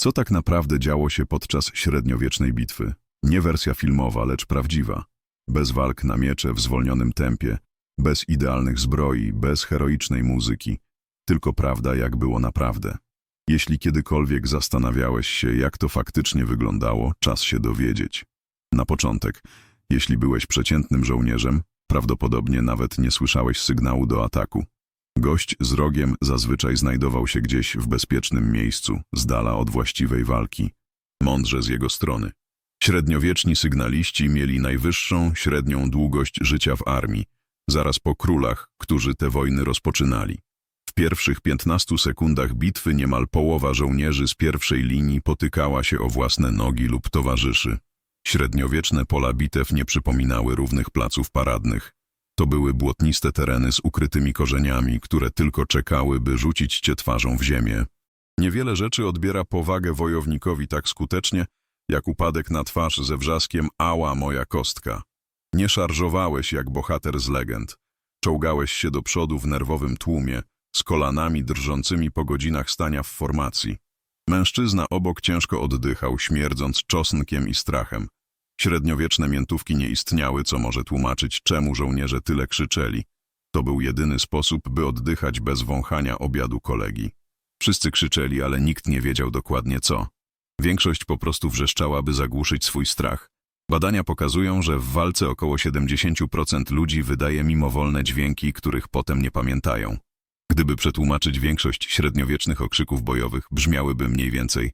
Co tak naprawdę działo się podczas średniowiecznej bitwy? Nie wersja filmowa, lecz prawdziwa. Bez walk na miecze w zwolnionym tempie, bez idealnych zbroi, bez heroicznej muzyki. Tylko prawda, jak było naprawdę. Jeśli kiedykolwiek zastanawiałeś się, jak to faktycznie wyglądało, czas się dowiedzieć. Na początek, jeśli byłeś przeciętnym żołnierzem, prawdopodobnie nawet nie słyszałeś sygnału do ataku. Gość z rogiem zazwyczaj znajdował się gdzieś w bezpiecznym miejscu, z dala od właściwej walki. Mądrze z jego strony. Średniowieczni sygnaliści mieli najwyższą średnią długość życia w armii, zaraz po królach, którzy te wojny rozpoczynali. W pierwszych 15 sekundach bitwy niemal połowa żołnierzy z pierwszej linii potykała się o własne nogi lub towarzyszy. Średniowieczne pola bitew nie przypominały równych placów paradnych. To były błotniste tereny z ukrytymi korzeniami, które tylko czekały, by rzucić cię twarzą w ziemię. Niewiele rzeczy odbiera powagę wojownikowi tak skutecznie, jak upadek na twarz ze wrzaskiem ała moja kostka. Nie szarżowałeś jak bohater z legend. Czołgałeś się do przodu w nerwowym tłumie, z kolanami drżącymi po godzinach stania w formacji. Mężczyzna obok ciężko oddychał, śmierdząc czosnkiem i strachem. Średniowieczne miętówki nie istniały, co może tłumaczyć, czemu żołnierze tyle krzyczeli. To był jedyny sposób, by oddychać bez wąchania obiadu kolegi. Wszyscy krzyczeli, ale nikt nie wiedział dokładnie co. Większość po prostu wrzeszczała, by zagłuszyć swój strach. Badania pokazują, że w walce około 70% ludzi wydaje mimowolne dźwięki, których potem nie pamiętają. Gdyby przetłumaczyć większość średniowiecznych okrzyków bojowych, brzmiałyby mniej więcej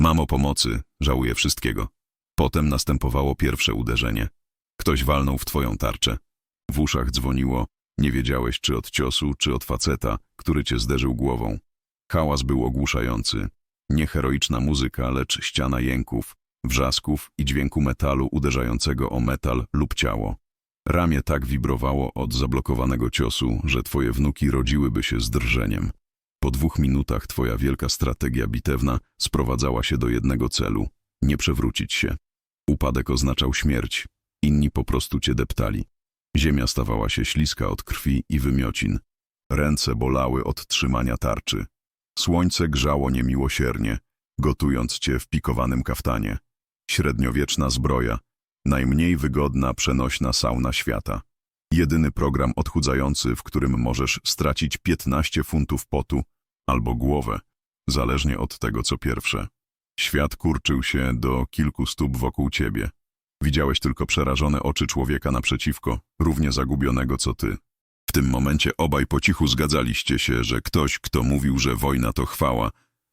Mamo pomocy, żałuję wszystkiego. Potem następowało pierwsze uderzenie. Ktoś walnął w twoją tarczę. W uszach dzwoniło, nie wiedziałeś czy od ciosu, czy od faceta, który cię zderzył głową. Hałas był ogłuszający. Nie heroiczna muzyka, lecz ściana jęków, wrzasków i dźwięku metalu uderzającego o metal lub ciało. Ramię tak wibrowało od zablokowanego ciosu, że twoje wnuki rodziłyby się z drżeniem. Po dwóch minutach twoja wielka strategia bitewna sprowadzała się do jednego celu – nie przewrócić się. Upadek oznaczał śmierć, inni po prostu cię deptali. Ziemia stawała się śliska od krwi i wymiocin. Ręce bolały od trzymania tarczy. Słońce grzało niemiłosiernie, gotując cię w pikowanym kaftanie. Średniowieczna zbroja, najmniej wygodna, przenośna sauna świata. Jedyny program odchudzający, w którym możesz stracić 15 funtów potu albo głowę, zależnie od tego, co pierwsze. Świat kurczył się do kilku stóp wokół ciebie. Widziałeś tylko przerażone oczy człowieka naprzeciwko, równie zagubionego co ty. W tym momencie obaj po cichu zgadzaliście się, że ktoś, kto mówił, że wojna to chwała,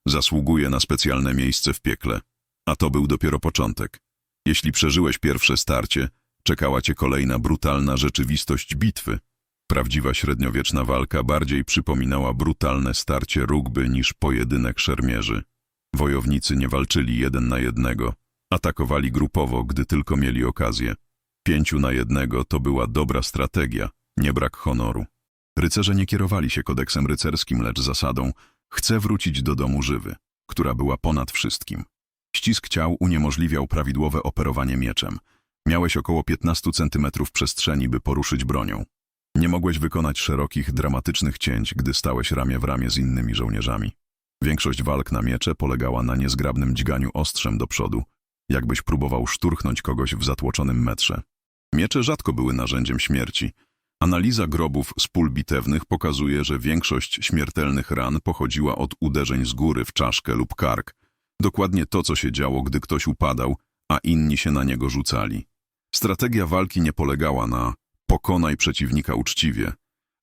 zasługuje na specjalne miejsce w piekle. A to był dopiero początek. Jeśli przeżyłeś pierwsze starcie, czekała cię kolejna brutalna rzeczywistość bitwy. Prawdziwa średniowieczna walka bardziej przypominała brutalne starcie rugby niż pojedynek szermierzy. Wojownicy nie walczyli jeden na jednego, atakowali grupowo, gdy tylko mieli okazję. Pięciu na jednego to była dobra strategia, nie brak honoru. Rycerze nie kierowali się kodeksem rycerskim, lecz zasadą chcę wrócić do domu żywy, która była ponad wszystkim. Ścisk ciał uniemożliwiał prawidłowe operowanie mieczem. Miałeś około 15 centymetrów przestrzeni, by poruszyć bronią. Nie mogłeś wykonać szerokich, dramatycznych cięć, gdy stałeś ramię w ramię z innymi żołnierzami. Większość walk na miecze polegała na niezgrabnym dźganiu ostrzem do przodu, jakbyś próbował szturchnąć kogoś w zatłoczonym metrze. Miecze rzadko były narzędziem śmierci. Analiza grobów z pól bitewnych pokazuje, że większość śmiertelnych ran pochodziła od uderzeń z góry w czaszkę lub kark. Dokładnie to, co się działo, gdy ktoś upadał, a inni się na niego rzucali. Strategia walki nie polegała na pokonaj przeciwnika uczciwie,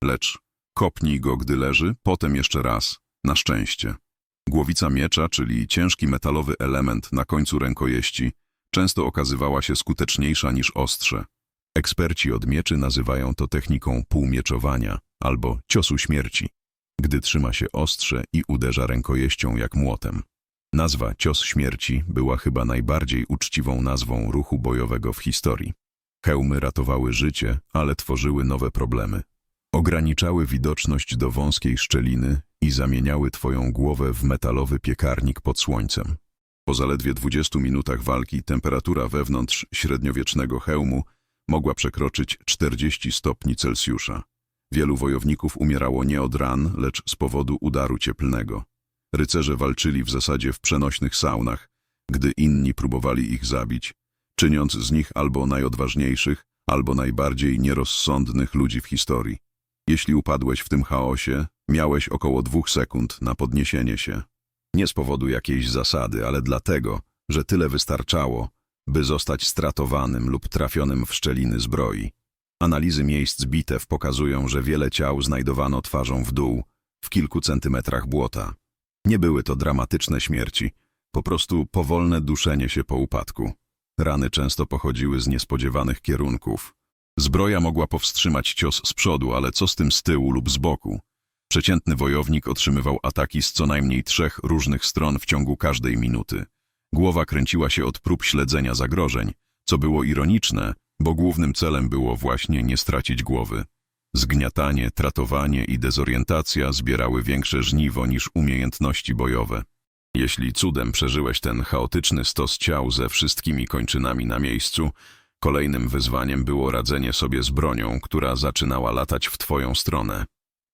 lecz kopnij go, gdy leży, potem jeszcze raz, na szczęście. Głowica miecza, czyli ciężki metalowy element na końcu rękojeści, często okazywała się skuteczniejsza niż ostrze. Eksperci od mieczy nazywają to techniką półmieczowania albo ciosu śmierci, gdy trzyma się ostrze i uderza rękojeścią jak młotem. Nazwa cios śmierci była chyba najbardziej uczciwą nazwą ruchu bojowego w historii. Hełmy ratowały życie, ale tworzyły nowe problemy. Ograniczały widoczność do wąskiej szczeliny i zamieniały twoją głowę w metalowy piekarnik pod słońcem. Po zaledwie 20 minutach walki temperatura wewnątrz średniowiecznego hełmu mogła przekroczyć 40 stopni Celsjusza. Wielu wojowników umierało nie od ran, lecz z powodu udaru cieplnego. Rycerze walczyli w zasadzie w przenośnych saunach, gdy inni próbowali ich zabić, czyniąc z nich albo najodważniejszych, albo najbardziej nierozsądnych ludzi w historii. Jeśli upadłeś w tym chaosie, miałeś około dwóch sekund na podniesienie się. Nie z powodu jakiejś zasady, ale dlatego, że tyle wystarczało, by zostać stratowanym lub trafionym w szczeliny zbroi. Analizy miejsc bitew pokazują, że wiele ciał znajdowano twarzą w dół, w kilku centymetrach błota. Nie były to dramatyczne śmierci, po prostu powolne duszenie się po upadku. Rany często pochodziły z niespodziewanych kierunków. Zbroja mogła powstrzymać cios z przodu, ale co z tym z tyłu lub z boku? Przeciętny wojownik otrzymywał ataki z co najmniej trzech różnych stron w ciągu każdej minuty. Głowa kręciła się od prób śledzenia zagrożeń, co było ironiczne, bo głównym celem było właśnie nie stracić głowy. Zgniatanie, tratowanie i dezorientacja zbierały większe żniwo niż umiejętności bojowe. Jeśli cudem przeżyłeś ten chaotyczny stos ciał ze wszystkimi kończynami na miejscu, kolejnym wyzwaniem było radzenie sobie z bronią, która zaczynała latać w twoją stronę.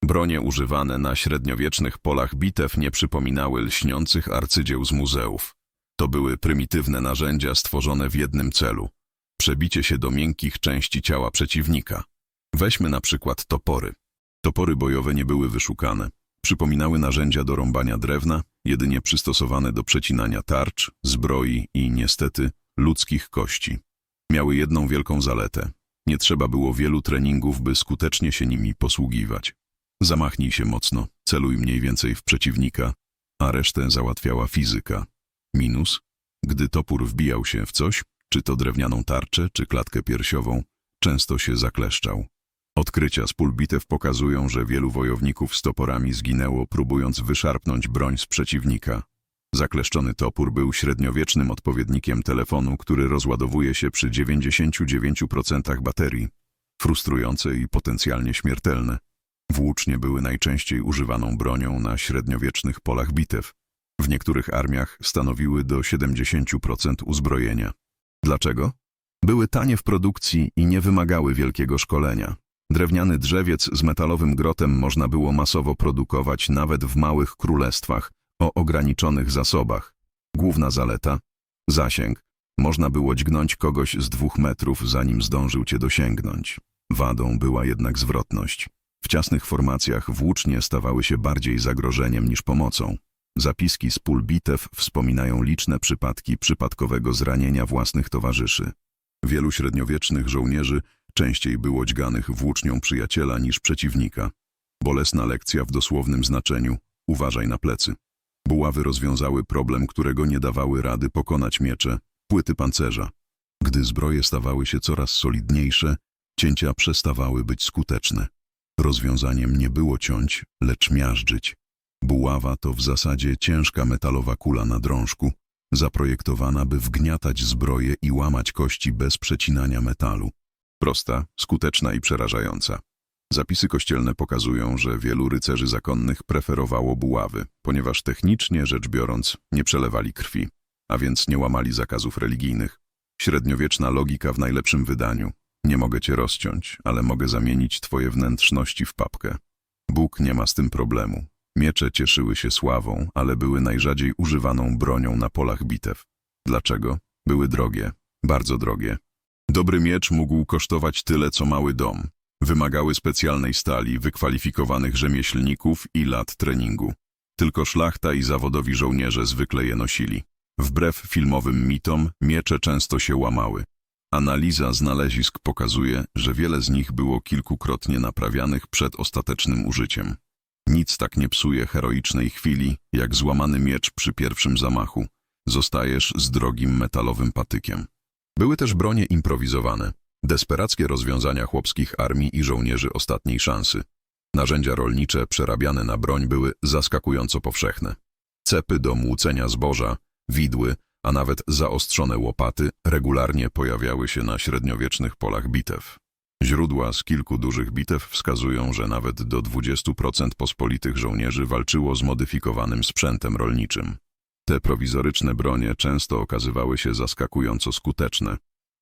Bronie używane na średniowiecznych polach bitew nie przypominały lśniących arcydzieł z muzeów. To były prymitywne narzędzia stworzone w jednym celu – przebicie się do miękkich części ciała przeciwnika. Weźmy na przykład topory. Topory bojowe nie były wyszukane. Przypominały narzędzia do rąbania drewna, jedynie przystosowane do przecinania tarcz, zbroi i, niestety, ludzkich kości. Miały jedną wielką zaletę. Nie trzeba było wielu treningów, by skutecznie się nimi posługiwać. Zamachnij się mocno, celuj mniej więcej w przeciwnika, a resztę załatwiała fizyka. Minus, gdy topór wbijał się w coś, czy to drewnianą tarczę, czy klatkę piersiową, często się zakleszczał. Odkrycia z pól bitew pokazują, że wielu wojowników z toporami zginęło, próbując wyszarpnąć broń z przeciwnika. Zakleszczony topór był średniowiecznym odpowiednikiem telefonu, który rozładowuje się przy 99% baterii. Frustrujące i potencjalnie śmiertelne. Włócznie były najczęściej używaną bronią na średniowiecznych polach bitew. W niektórych armiach stanowiły do 70% uzbrojenia. Dlaczego? Były tanie w produkcji i nie wymagały wielkiego szkolenia. Drewniany drzewiec z metalowym grotem można było masowo produkować nawet w małych królestwach o ograniczonych zasobach. Główna zaleta – zasięg. Można było dźgnąć kogoś z dwóch metrów, zanim zdążył cię dosięgnąć. Wadą była jednak zwrotność. W ciasnych formacjach włócznie stawały się bardziej zagrożeniem niż pomocą. Zapiski z pól bitew wspominają liczne przypadki przypadkowego zranienia własnych towarzyszy. Wielu średniowiecznych żołnierzy częściej było dźganych włócznią przyjaciela niż przeciwnika. Bolesna lekcja w dosłownym znaczeniu – uważaj na plecy. Buławy rozwiązały problem, którego nie dawały rady pokonać miecze, płyty pancerza. Gdy zbroje stawały się coraz solidniejsze, cięcia przestawały być skuteczne. Rozwiązaniem nie było ciąć, lecz miażdżyć. Buława to w zasadzie ciężka metalowa kula na drążku, zaprojektowana, by wgniatać zbroję i łamać kości bez przecinania metalu. Prosta, skuteczna i przerażająca. Zapisy kościelne pokazują, że wielu rycerzy zakonnych preferowało buławy, ponieważ technicznie rzecz biorąc nie przelewali krwi, a więc nie łamali zakazów religijnych. Średniowieczna logika w najlepszym wydaniu. Nie mogę cię rozciąć, ale mogę zamienić twoje wnętrzności w papkę. Bóg nie ma z tym problemu. Miecze cieszyły się sławą, ale były najrzadziej używaną bronią na polach bitew. Dlaczego? Były drogie, bardzo drogie. Dobry miecz mógł kosztować tyle, co mały dom. Wymagały specjalnej stali, wykwalifikowanych rzemieślników i lat treningu. Tylko szlachta i zawodowi żołnierze zwykle je nosili. Wbrew filmowym mitom, miecze często się łamały. Analiza znalezisk pokazuje, że wiele z nich było kilkukrotnie naprawianych przed ostatecznym użyciem. Nic tak nie psuje heroicznej chwili, jak złamany miecz przy pierwszym zamachu. Zostajesz z drogim metalowym patykiem. Były też bronie improwizowane, desperackie rozwiązania chłopskich armii i żołnierzy ostatniej szansy. Narzędzia rolnicze przerabiane na broń były zaskakująco powszechne. Cepy do młócenia zboża, widły, a nawet zaostrzone łopaty regularnie pojawiały się na średniowiecznych polach bitew. Źródła z kilku dużych bitew wskazują, że nawet do 20% pospolitych żołnierzy walczyło z modyfikowanym sprzętem rolniczym. Te prowizoryczne bronie często okazywały się zaskakująco skuteczne,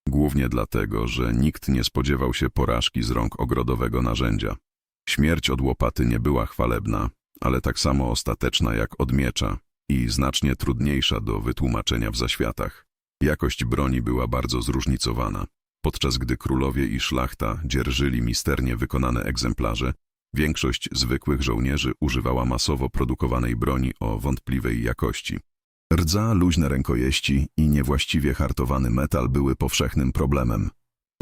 głównie dlatego, że nikt nie spodziewał się porażki z rąk ogrodowego narzędzia. Śmierć od łopaty nie była chwalebna, ale tak samo ostateczna jak od miecza i znacznie trudniejsza do wytłumaczenia w zaświatach. Jakość broni była bardzo zróżnicowana. Podczas gdy królowie i szlachta dzierżyli misternie wykonane egzemplarze, większość zwykłych żołnierzy używała masowo produkowanej broni o wątpliwej jakości. Rdza, luźne rękojeści i niewłaściwie hartowany metal były powszechnym problemem.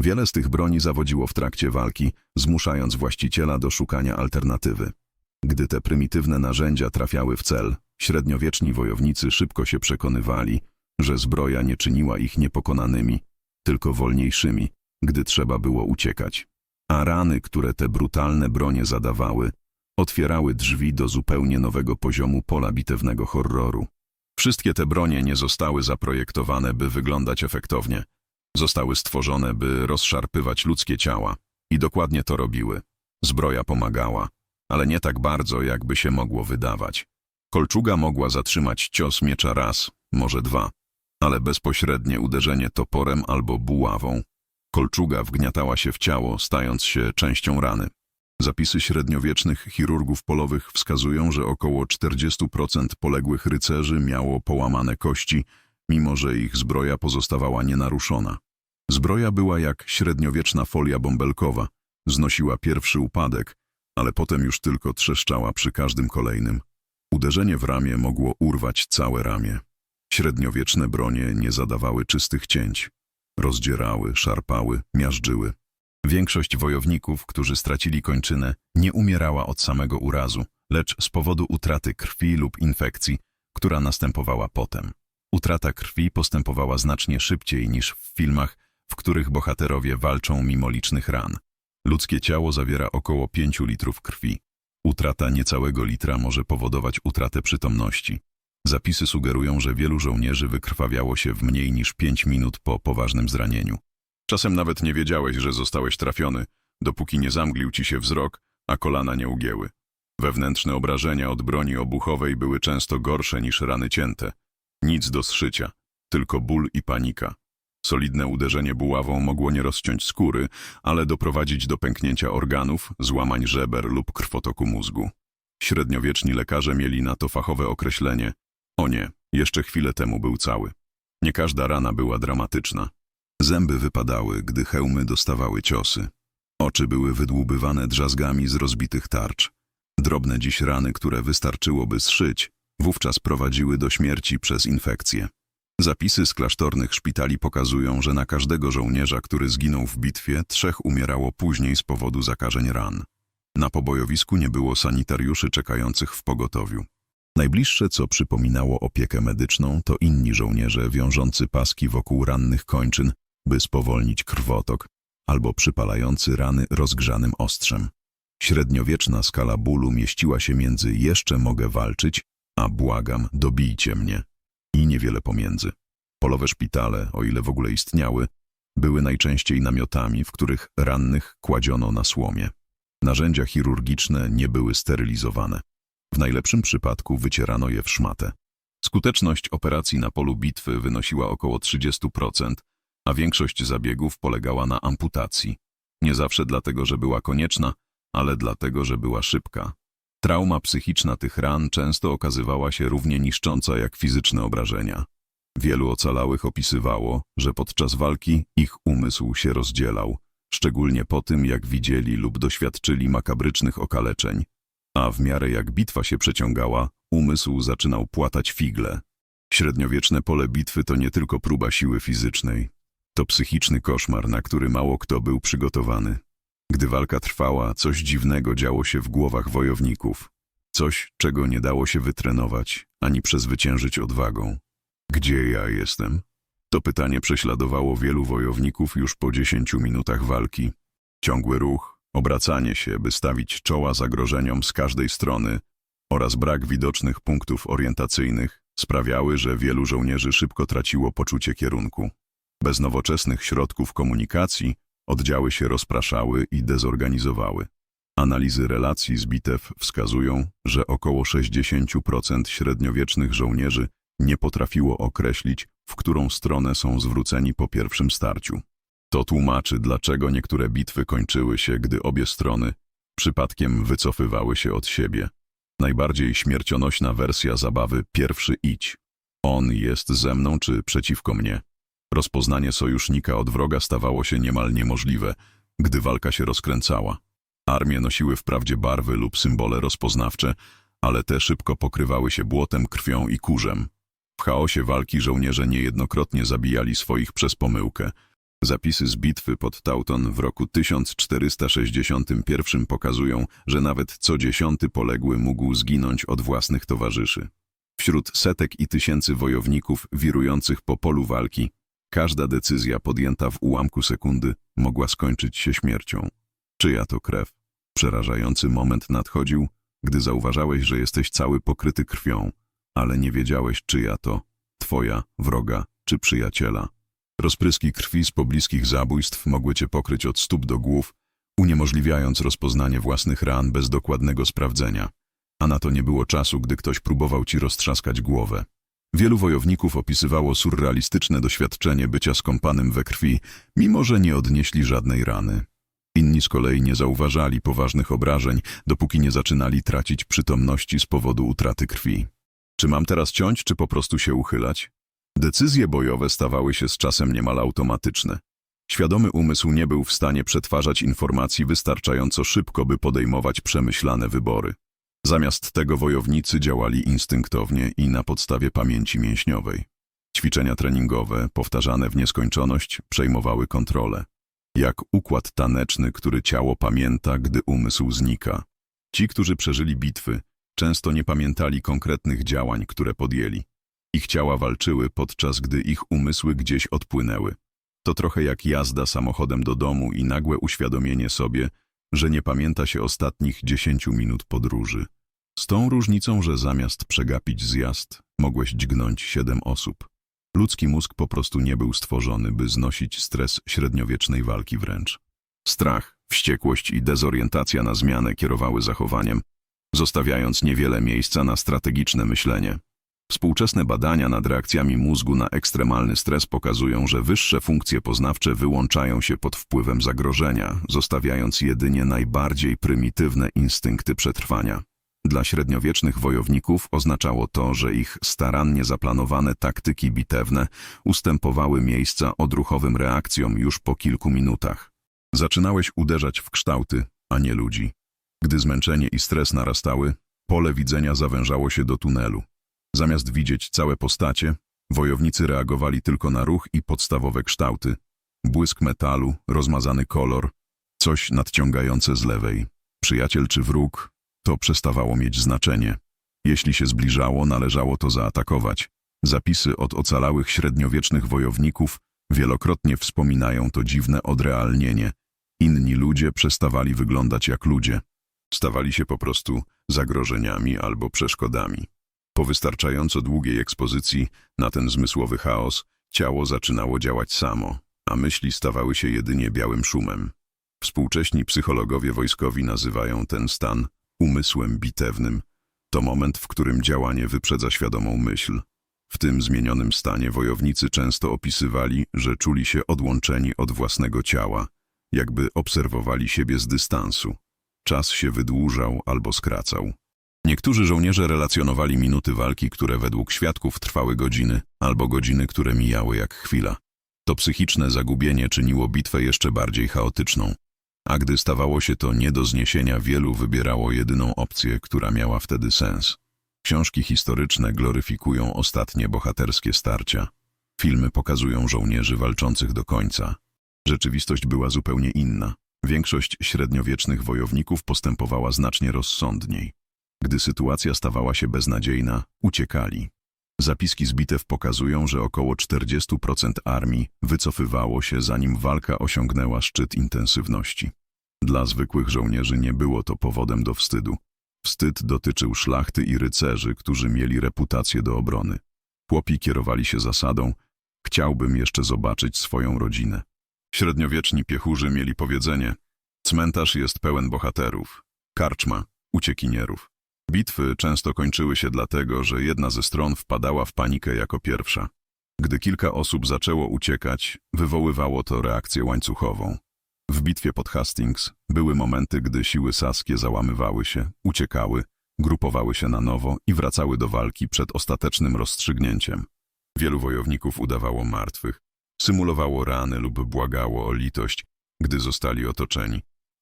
Wiele z tych broni zawodziło w trakcie walki, zmuszając właściciela do szukania alternatywy. Gdy te prymitywne narzędzia trafiały w cel, średniowieczni wojownicy szybko się przekonywali, że zbroja nie czyniła ich niepokonanymi, tylko wolniejszymi, gdy trzeba było uciekać. A rany, które te brutalne bronie zadawały, otwierały drzwi do zupełnie nowego poziomu pola bitewnego horroru. Wszystkie te bronie nie zostały zaprojektowane, by wyglądać efektownie. Zostały stworzone, by rozszarpywać ludzkie ciała. I dokładnie to robiły. Zbroja pomagała, ale nie tak bardzo, jakby się mogło wydawać. Kolczuga mogła zatrzymać cios miecza raz, może dwa, ale bezpośrednie uderzenie toporem albo buławą. Kolczuga wgniatała się w ciało, stając się częścią rany. Zapisy średniowiecznych chirurgów polowych wskazują, że około 40% poległych rycerzy miało połamane kości, mimo że ich zbroja pozostawała nienaruszona. Zbroja była jak średniowieczna folia bąbelkowa, znosiła pierwszy upadek, ale potem już tylko trzeszczała przy każdym kolejnym. Uderzenie w ramię mogło urwać całe ramię. Średniowieczne bronie nie zadawały czystych cięć. Rozdzierały, szarpały, miażdżyły. Większość wojowników, którzy stracili kończynę, nie umierała od samego urazu, lecz z powodu utraty krwi lub infekcji, która następowała potem. Utrata krwi postępowała znacznie szybciej niż w filmach, w których bohaterowie walczą mimo licznych ran. Ludzkie ciało zawiera około 5 litrów krwi. Utrata niecałego litra może powodować utratę przytomności. Zapisy sugerują, że wielu żołnierzy wykrwawiało się w mniej niż 5 minut po poważnym zranieniu. Czasem nawet nie wiedziałeś, że zostałeś trafiony, dopóki nie zamglił ci się wzrok, a kolana nie ugięły. Wewnętrzne obrażenia od broni obuchowej były często gorsze niż rany cięte. Nic do zszycia, tylko ból i panika. Solidne uderzenie buławą mogło nie rozciąć skóry, ale doprowadzić do pęknięcia organów, złamań żeber lub krwotoku mózgu. Średniowieczni lekarze mieli na to fachowe określenie. O nie, jeszcze chwilę temu był cały. Nie każda rana była dramatyczna. Zęby wypadały, gdy hełmy dostawały ciosy. Oczy były wydłubywane drzazgami z rozbitych tarcz. Drobne dziś rany, które wystarczyłoby zszyć, wówczas prowadziły do śmierci przez infekcję. Zapisy z klasztornych szpitali pokazują, że na każdego żołnierza, który zginął w bitwie, trzech umierało później z powodu zakażeń ran. Na pobojowisku nie było sanitariuszy czekających w pogotowiu. Najbliższe, co przypominało opiekę medyczną, to inni żołnierze wiążący paski wokół rannych kończyn, by spowolnić krwotok, albo przypalający rany rozgrzanym ostrzem. Średniowieczna skala bólu mieściła się między jeszcze mogę walczyć, a błagam, dobijcie mnie. I niewiele pomiędzy. Polowe szpitale, o ile w ogóle istniały, były najczęściej namiotami, w których rannych kładziono na słomie. Narzędzia chirurgiczne nie były sterylizowane. W najlepszym przypadku wycierano je w szmatę. Skuteczność operacji na polu bitwy wynosiła około 30%, a większość zabiegów polegała na amputacji. Nie zawsze dlatego, że była konieczna, ale dlatego, że była szybka. Trauma psychiczna tych ran często okazywała się równie niszcząca jak fizyczne obrażenia. Wielu ocalałych opisywało, że podczas walki ich umysł się rozdzielał, szczególnie po tym, jak widzieli lub doświadczyli makabrycznych okaleczeń, a w miarę jak bitwa się przeciągała, umysł zaczynał płatać figle. Średniowieczne pole bitwy to nie tylko próba siły fizycznej, to psychiczny koszmar, na który mało kto był przygotowany. Gdy walka trwała, coś dziwnego działo się w głowach wojowników. Coś, czego nie dało się wytrenować, ani przezwyciężyć odwagą. Gdzie ja jestem? To pytanie prześladowało wielu wojowników już po dziesięciu minutach walki. Ciągły ruch, obracanie się, by stawić czoła zagrożeniom z każdej strony oraz brak widocznych punktów orientacyjnych sprawiały, że wielu żołnierzy szybko traciło poczucie kierunku. Bez nowoczesnych środków komunikacji oddziały się rozpraszały i dezorganizowały. Analizy relacji z bitew wskazują, że około 60% średniowiecznych żołnierzy nie potrafiło określić, w którą stronę są zwróceni po pierwszym starciu. To tłumaczy, dlaczego niektóre bitwy kończyły się, gdy obie strony przypadkiem wycofywały się od siebie. Najbardziej śmiercionośna wersja zabawy pierwszy idź. On jest ze mną czy przeciwko mnie. Rozpoznanie sojusznika od wroga stawało się niemal niemożliwe, gdy walka się rozkręcała. Armie nosiły wprawdzie barwy lub symbole rozpoznawcze, ale te szybko pokrywały się błotem, krwią i kurzem. W chaosie walki żołnierze niejednokrotnie zabijali swoich przez pomyłkę. Zapisy z bitwy pod Tauton w roku 1461 pokazują, że nawet co dziesiąty poległy mógł zginąć od własnych towarzyszy. Wśród setek i tysięcy wojowników wirujących po polu walki, każda decyzja podjęta w ułamku sekundy mogła skończyć się śmiercią. Czyja to krew? Przerażający moment nadchodził, gdy zauważałeś, że jesteś cały pokryty krwią, ale nie wiedziałeś, czyja to, twoja, wroga czy przyjaciela. Rozpryski krwi z pobliskich zabójstw mogły cię pokryć od stóp do głów, uniemożliwiając rozpoznanie własnych ran bez dokładnego sprawdzenia. A na to nie było czasu, gdy ktoś próbował ci roztrzaskać głowę. Wielu wojowników opisywało surrealistyczne doświadczenie bycia skąpanym we krwi, mimo że nie odnieśli żadnej rany. Inni z kolei nie zauważali poważnych obrażeń, dopóki nie zaczynali tracić przytomności z powodu utraty krwi. Czy mam teraz ciąć, czy po prostu się uchylać? Decyzje bojowe stawały się z czasem niemal automatyczne. Świadomy umysł nie był w stanie przetwarzać informacji wystarczająco szybko, by podejmować przemyślane wybory. Zamiast tego wojownicy działali instynktownie i na podstawie pamięci mięśniowej. Ćwiczenia treningowe, powtarzane w nieskończoność, przejmowały kontrolę. Jak układ taneczny, który ciało pamięta, gdy umysł znika. Ci, którzy przeżyli bitwy, często nie pamiętali konkretnych działań, które podjęli. Ich ciała walczyły, podczas gdy ich umysły gdzieś odpłynęły. To trochę jak jazda samochodem do domu i nagłe uświadomienie sobie, że nie pamięta się ostatnich dziesięciu minut podróży. Z tą różnicą, że zamiast przegapić zjazd, mogłeś dźgnąć siedem osób. Ludzki mózg po prostu nie był stworzony, by znosić stres średniowiecznej walki wręcz. Strach, wściekłość i dezorientacja na zmianę kierowały zachowaniem, zostawiając niewiele miejsca na strategiczne myślenie. Współczesne badania nad reakcjami mózgu na ekstremalny stres pokazują, że wyższe funkcje poznawcze wyłączają się pod wpływem zagrożenia, zostawiając jedynie najbardziej prymitywne instynkty przetrwania. Dla średniowiecznych wojowników oznaczało to, że ich starannie zaplanowane taktyki bitewne ustępowały miejsca odruchowym reakcjom już po kilku minutach. Zaczynałeś uderzać w kształty, a nie ludzi. Gdy zmęczenie i stres narastały, pole widzenia zawężało się do tunelu. Zamiast widzieć całe postacie, wojownicy reagowali tylko na ruch i podstawowe kształty. Błysk metalu, rozmazany kolor, coś nadciągające z lewej. Przyjaciel czy wróg, to przestawało mieć znaczenie. Jeśli się zbliżało, należało to zaatakować. Zapisy od ocalałych średniowiecznych wojowników wielokrotnie wspominają to dziwne odrealnienie. Inni ludzie przestawali wyglądać jak ludzie. Stawali się po prostu zagrożeniami albo przeszkodami. Po wystarczająco długiej ekspozycji na ten zmysłowy chaos, ciało zaczynało działać samo, a myśli stawały się jedynie białym szumem. Współcześni psychologowie wojskowi nazywają ten stan umysłem bitewnym. To moment, w którym działanie wyprzedza świadomą myśl. W tym zmienionym stanie wojownicy często opisywali, że czuli się odłączeni od własnego ciała, jakby obserwowali siebie z dystansu. Czas się wydłużał albo skracał. Niektórzy żołnierze relacjonowali minuty walki, które według świadków trwały godziny, albo godziny, które mijały jak chwila. To psychiczne zagubienie czyniło bitwę jeszcze bardziej chaotyczną. A gdy stawało się to nie do zniesienia, wielu wybierało jedyną opcję, która miała wtedy sens. Książki historyczne gloryfikują ostatnie bohaterskie starcia. Filmy pokazują żołnierzy walczących do końca. Rzeczywistość była zupełnie inna. Większość średniowiecznych wojowników postępowała znacznie rozsądniej. Gdy sytuacja stawała się beznadziejna, uciekali. Zapiski z bitew pokazują, że około 40% armii wycofywało się, zanim walka osiągnęła szczyt intensywności. Dla zwykłych żołnierzy nie było to powodem do wstydu. Wstyd dotyczył szlachty i rycerzy, którzy mieli reputację do obrony. Chłopi kierowali się zasadą chciałbym jeszcze zobaczyć swoją rodzinę. Średniowieczni piechurzy mieli powiedzenie cmentarz jest pełen bohaterów, karczma uciekinierów. Bitwy często kończyły się dlatego, że jedna ze stron wpadała w panikę jako pierwsza. Gdy kilka osób zaczęło uciekać, wywoływało to reakcję łańcuchową. W bitwie pod Hastings były momenty, gdy siły saskie załamywały się, uciekały, grupowały się na nowo i wracały do walki przed ostatecznym rozstrzygnięciem. Wielu wojowników udawało martwych, symulowało rany lub błagało o litość, gdy zostali otoczeni.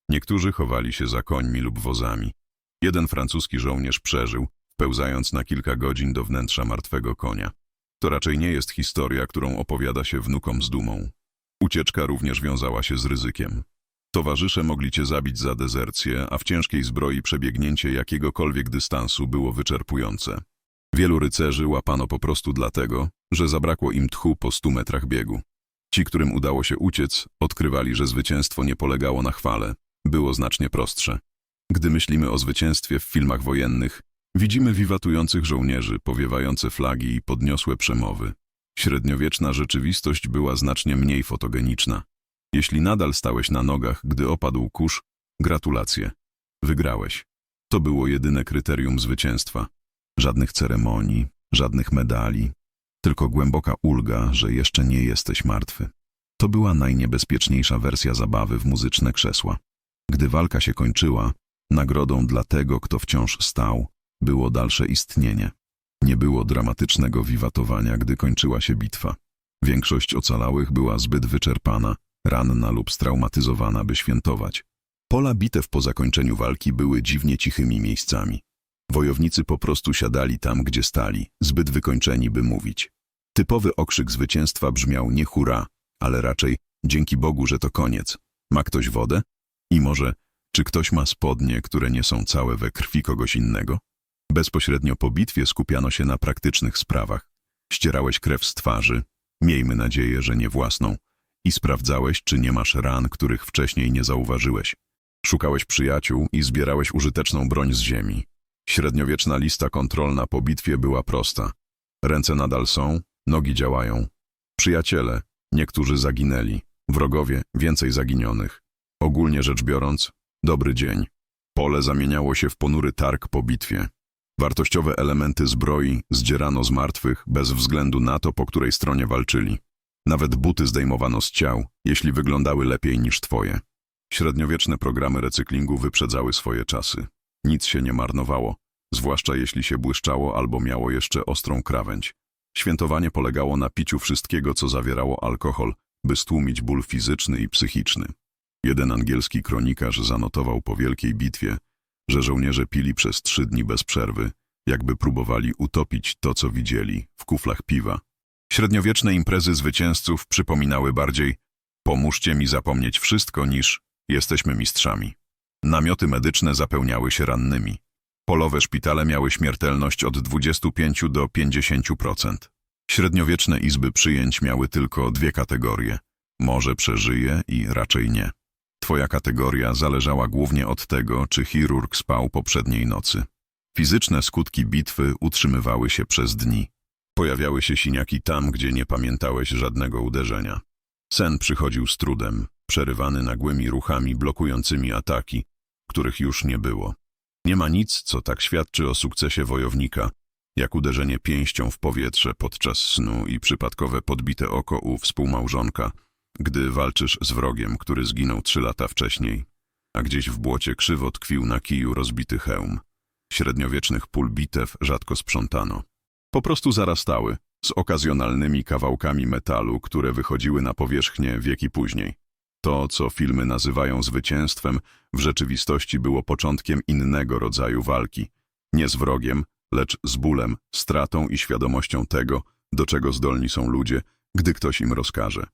Niektórzy chowali się za końmi lub wozami. Jeden francuski żołnierz przeżył, pełzając na kilka godzin do wnętrza martwego konia. To raczej nie jest historia, którą opowiada się wnukom z dumą. Ucieczka również wiązała się z ryzykiem. Towarzysze mogli cię zabić za dezercję, a w ciężkiej zbroi przebiegnięcie jakiegokolwiek dystansu było wyczerpujące. Wielu rycerzy łapano po prostu dlatego, że zabrakło im tchu po stu metrach biegu. Ci, którym udało się uciec, odkrywali, że zwycięstwo nie polegało na chwale. Było znacznie prostsze. Gdy myślimy o zwycięstwie w filmach wojennych, widzimy wiwatujących żołnierzy, powiewające flagi i podniosłe przemowy. Średniowieczna rzeczywistość była znacznie mniej fotogeniczna. Jeśli nadal stałeś na nogach, gdy opadł kurz, gratulacje. Wygrałeś. To było jedyne kryterium zwycięstwa. Żadnych ceremonii, żadnych medali, tylko głęboka ulga, że jeszcze nie jesteś martwy. To była najniebezpieczniejsza wersja zabawy w muzyczne krzesła. Gdy walka się kończyła, nagrodą dla tego, kto wciąż stał, było dalsze istnienie. Nie było dramatycznego wiwatowania, gdy kończyła się bitwa. Większość ocalałych była zbyt wyczerpana, ranna lub straumatyzowana, by świętować. Pola bitew po zakończeniu walki były dziwnie cichymi miejscami. Wojownicy po prostu siadali tam, gdzie stali, zbyt wykończeni, by mówić. Typowy okrzyk zwycięstwa brzmiał nie hurra, ale raczej dzięki Bogu, że to koniec. Ma ktoś wodę? I może, czy ktoś ma spodnie, które nie są całe we krwi kogoś innego? Bezpośrednio po bitwie skupiano się na praktycznych sprawach. Ścierałeś krew z twarzy, miejmy nadzieję, że nie własną, i sprawdzałeś, czy nie masz ran, których wcześniej nie zauważyłeś. Szukałeś przyjaciół i zbierałeś użyteczną broń z ziemi. Średniowieczna lista kontrolna po bitwie była prosta. Ręce nadal są, nogi działają. Przyjaciele, niektórzy zaginęli. Wrogowie, więcej zaginionych. Ogólnie rzecz biorąc, dobry dzień. Pole zamieniało się w ponury targ po bitwie. Wartościowe elementy zbroi zdzierano z martwych bez względu na to, po której stronie walczyli. Nawet buty zdejmowano z ciał, jeśli wyglądały lepiej niż twoje. Średniowieczne programy recyklingu wyprzedzały swoje czasy. Nic się nie marnowało, zwłaszcza jeśli się błyszczało albo miało jeszcze ostrą krawędź. Świętowanie polegało na piciu wszystkiego, co zawierało alkohol, by stłumić ból fizyczny i psychiczny. Jeden angielski kronikarz zanotował po wielkiej bitwie, że żołnierze pili przez trzy dni bez przerwy, jakby próbowali utopić to, co widzieli, w kuflach piwa. Średniowieczne imprezy zwycięzców przypominały bardziej pomóżcie mi zapomnieć wszystko niż jesteśmy mistrzami. Namioty medyczne zapełniały się rannymi. Polowe szpitale miały śmiertelność od 25 do 50%. Średniowieczne izby przyjęć miały tylko dwie kategorie. Może przeżyje i raczej nie. Twoja kategoria zależała głównie od tego, czy chirurg spał poprzedniej nocy. Fizyczne skutki bitwy utrzymywały się przez dni. Pojawiały się siniaki tam, gdzie nie pamiętałeś żadnego uderzenia. Sen przychodził z trudem, przerywany nagłymi ruchami blokującymi ataki, których już nie było. Nie ma nic, co tak świadczy o sukcesie wojownika, jak uderzenie pięścią w powietrze podczas snu i przypadkowe podbite oko u współmałżonka, gdy walczysz z wrogiem, który zginął trzy lata wcześniej, a gdzieś w błocie krzywo tkwił na kiju rozbity hełm. Średniowiecznych pól bitew rzadko sprzątano. Po prostu zarastały, z okazjonalnymi kawałkami metalu, które wychodziły na powierzchnię wieki później. To, co filmy nazywają zwycięstwem, w rzeczywistości było początkiem innego rodzaju walki. Nie z wrogiem, lecz z bólem, stratą i świadomością tego, do czego zdolni są ludzie, gdy ktoś im rozkaże.